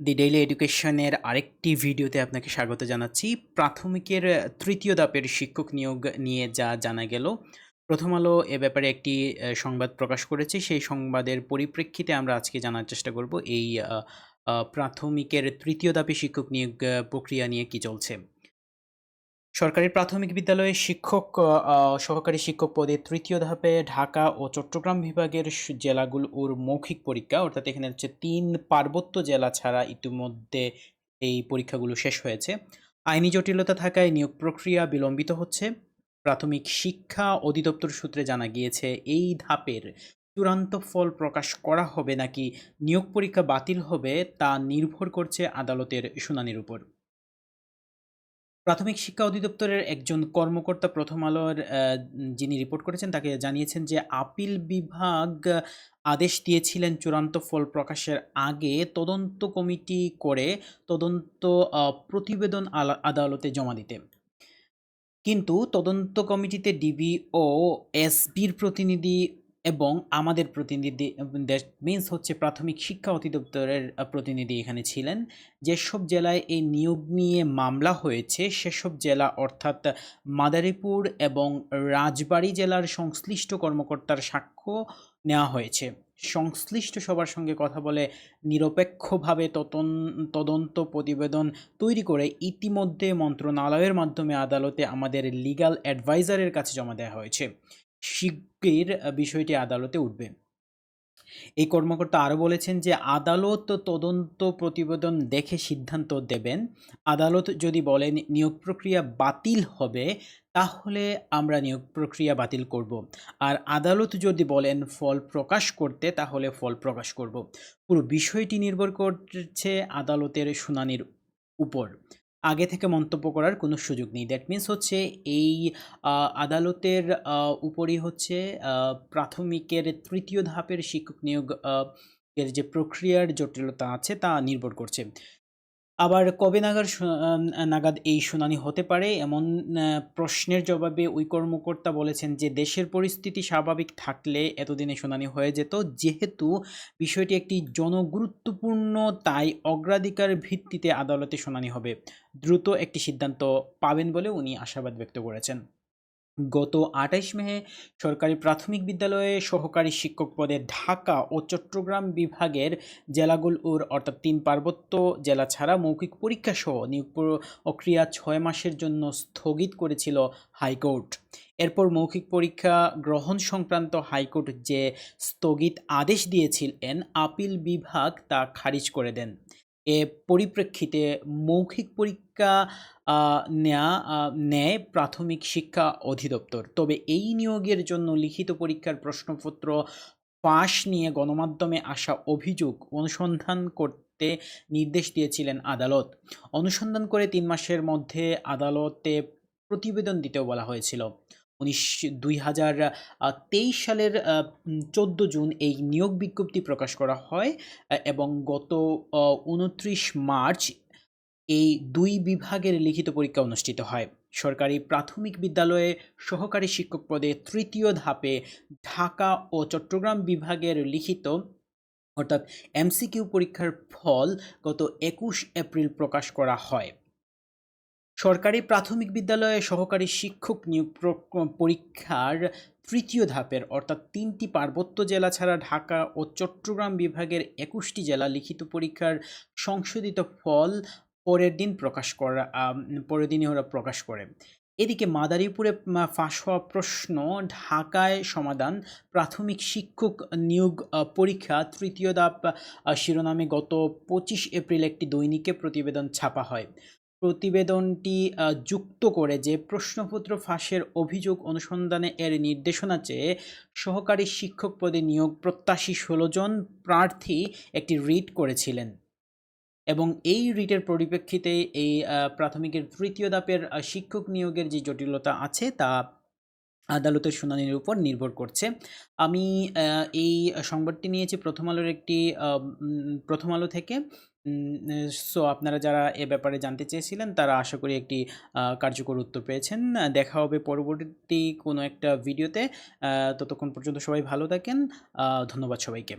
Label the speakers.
Speaker 1: দি daily এডুকেশনের আরেকটি ভিডিওতে আপনাকে স্বাগত জানাচ্ছি। প্রাথমিকের তৃতীয় দাপের শিক্ষক নিয়োগ নিয়ে যা জানা গেল। প্রথম আলো এ ব্যাপারে একটি সংবাদ প্রকাশ করেছে। সেই সংবাদের পরিপ্রেক্ষিতে আমরা আজকে জানার চেষ্টা করব এই প্রাথমিকের তৃতীয় দাপে শিক্ষক নিয়োগ প্রক্রিয়া নিয়ে কি চলছে। সরকারি প্রাথমিক বিদ্যালয়ে শিক্ষক সহকারী শিক্ষক পদে তৃতীয় ধাপে ঢাকা ও চট্টগ্রাম বিভাগের জেলাগুলোর মৌখিক পরীক্ষা, অর্থাৎ এখানে হচ্ছে তিন পার্বত্য জেলা ছাড়া ইতিমধ্যে এই পরীক্ষাগুলো শেষ হয়েছে। আইনি জটিলতা থাকায় নিয়োগ প্রক্রিয়া বিলম্বিত হচ্ছে। প্রাথমিক শিক্ষা অধিদপ্তর সূত্রে জানা গিয়েছে, এই ধাপের চূড়ান্ত ফল প্রকাশ করা হবে নাকি নিয়োগ পরীক্ষা বাতিল হবে তা নির্ভর করছে আদালতের শুনানির উপর। প্রাথমিক শিক্ষা অধিদপ্তরের একজন কর্মকর্তা প্রথম আলোর যিনি রিপোর্ট করেছেন, তাকে জানিয়েছেন যে আপিল বিভাগ আদেশ দিয়েছিলেন চূড়ান্ত ফল প্রকাশের আগে তদন্ত কমিটি করে তদন্ত প্রতিবেদন আদালতে জমা দিতে। কিন্তু তদন্ত কমিটিতে ডিবি ও এসবির প্রতিনিধি এবং আমাদের প্রতিনিধি দ্যাট মিন্স হচ্ছে প্রাথমিক শিক্ষা অধিদপ্তরের প্রতিনিধি এখানে ছিলেন। যেসব জেলায় এই নিয়োগ নিয়ে মামলা হয়েছে, সেসব জেলা অর্থাৎ মাদারীপুর এবং রাজবাড়ী জেলার সংশ্লিষ্ট কর্মকর্তার সাক্ষ্য নেওয়া হয়েছে। সংশ্লিষ্ট সবার সঙ্গে কথা বলে নিরপেক্ষভাবে তদন্ত প্রতিবেদন তৈরি করে ইতিমধ্যে মন্ত্রণালয়ের মাধ্যমে আদালতে আমাদের লিগাল অ্যাডভাইজারের কাছে জমা দেওয়া হয়েছে। শিগগির বিষয়টি আদালতে উঠবে। এই কর্মকর্তা আরও বলেছেন যে, আদালত তদন্ত প্রতিবেদন দেখে সিদ্ধান্ত দেবেন। আদালত যদি বলেন নিয়োগ প্রক্রিয়া বাতিল হবে, তাহলে আমরা নিয়োগ প্রক্রিয়া বাতিল করব। আর আদালত যদি বলেন ফল প্রকাশ করতে, তাহলে ফল প্রকাশ করব। পুরো বিষয়টি নির্ভর করছে আদালতের শুনানির উপর। আগে থেকে মন্তব্য করার কোনো সুযোগ নেই। দ্যাট মিন্স হচ্ছে এই আদালতের উপরই হচ্ছে প্রাথমিকের তৃতীয় ধাপের শিক্ষক নিয়োগ এর যে প্রক্রিয়ার জটিলতা আছে তা নির্ভর করছে। আবার কবে নাগাদ নাগাদ এই শুনানি হতে পারে? এমন প্রশ্নের জবাবে ওই কর্মকর্তা বলেছেন যে, দেশের পরিস্থিতি স্বাভাবিক থাকলে এতদিনে শুনানি হয়ে যেত। যেহেতু বিষয়টি একটি জনগুরুত্বপূর্ণ, তাই অগ্রাধিকার ভিত্তিতে আদালতে শুনানি হবে। দ্রুত একটি সিদ্ধান্ত পাবেন বলে উনি আশাবাদ ব্যক্ত করেছেন। গত আঠাইশ মে সরকারি প্রাথমিক বিদ্যালয়ে সহকারী শিক্ষক পদে ঢাকা ও চট্টগ্রাম বিভাগের জেলাগুলোর অর্থাৎ তিন পার্বত্য জেলা ছাড়া মৌখিক পরীক্ষা সহ নিয়োগ প্রক্রিয়া ছয় মাসের জন্য স্থগিত করেছিল হাইকোর্ট। এরপর মৌখিক পরীক্ষা গ্রহণ সংক্রান্ত হাইকোর্ট যে স্থগিত আদেশ দিয়েছিলেন, আপিল বিভাগ তা খারিজ করে দেন। এ পরিপ্রেক্ষিতে মৌখিক পরীক্ষা নেয়া নেয় প্রাথমিক শিক্ষা অধিদপ্তর। তবে এই নিয়োগের জন্য লিখিত পরীক্ষার প্রশ্নপত্র ফাঁস নিয়ে গণমাধ্যমে আসা অভিযোগ অনুসন্ধান করতে নির্দেশ দিয়েছিলেন আদালত। অনুসন্ধান করে তিন মাসের মধ্যে আদালতে প্রতিবেদন দিতেও বলা হয়েছিল। উনিশ, দুই হাজার তেইশ সালের চোদ্দ জুন এই নিয়োগ বিজ্ঞপ্তি প্রকাশ করা হয় এবং গত উনত্রিশ মার্চ এই দুই বিভাগের লিখিত পরীক্ষা অনুষ্ঠিত হয়। সরকারি প্রাথমিক বিদ্যালয়ে সহকারী শিক্ষক পদে তৃতীয় ধাপে ঢাকা ও চট্টগ্রাম বিভাগের লিখিত, অর্থাৎ এমসিকিউ পরীক্ষার ফল গত একুশ এপ্রিল প্রকাশ করা হয়। সরকারি প্রাথমিক বিদ্যালয়ে সহকারী শিক্ষক নিয়োগ প্রক- পরীক্ষার তৃতীয় ধাপের অর্থাৎ তিনটি পার্বত্য জেলা ছাড়া ঢাকা ও চট্টগ্রাম বিভাগের একুশটি জেলা লিখিত পরীক্ষার সংশোধিত ফল পরের দিন প্রকাশ করা পরের দিনই ওরা প্রকাশ করে। এদিকে মাদারীপুরে ফাঁস হওয়া প্রশ্ন, ঢাকায় সমাধান, প্রাথমিক শিক্ষক নিয়োগ পরীক্ষা, তৃতীয় ধাপ শিরোনামে গত পঁচিশ এপ্রিল একটি দৈনিকে প্রতিবেদন ছাপা হয়। প্রতিবেদনটি যুক্ত করে যে প্রশ্নপত্র ফাঁসের অভিযোগ অনুসন্ধানে এর নির্দেশনা চেয়ে সহকারী শিক্ষক পদে নিয়োগ প্রত্যাশী ষোলো জন প্রার্থী একটি রিট করেছিলেন। এবং এই রিটের পরিপ্রেক্ষিতে এই প্রাথমিকের তৃতীয় ধাপের শিক্ষক নিয়োগের যে জটিলতা আছে তা আদালতের শুনানির উপর নির্ভর করছে। আমি এই সংবাদটি নিয়েছি প্রথম আলোর একটি প্রথম আলো থেকে। সো আপনারা যারা এ ব্যাপারে জানতে চেয়েছিলেন, তারা আশা করি একটি কার্যকর উত্তর পেয়েছেন। দেখা হবে পরবর্তী কোনো একটা ভিডিওতে। ততক্ষণ পর্যন্ত সবাই ভালো থাকেন। ধন্যবাদ সবাইকে।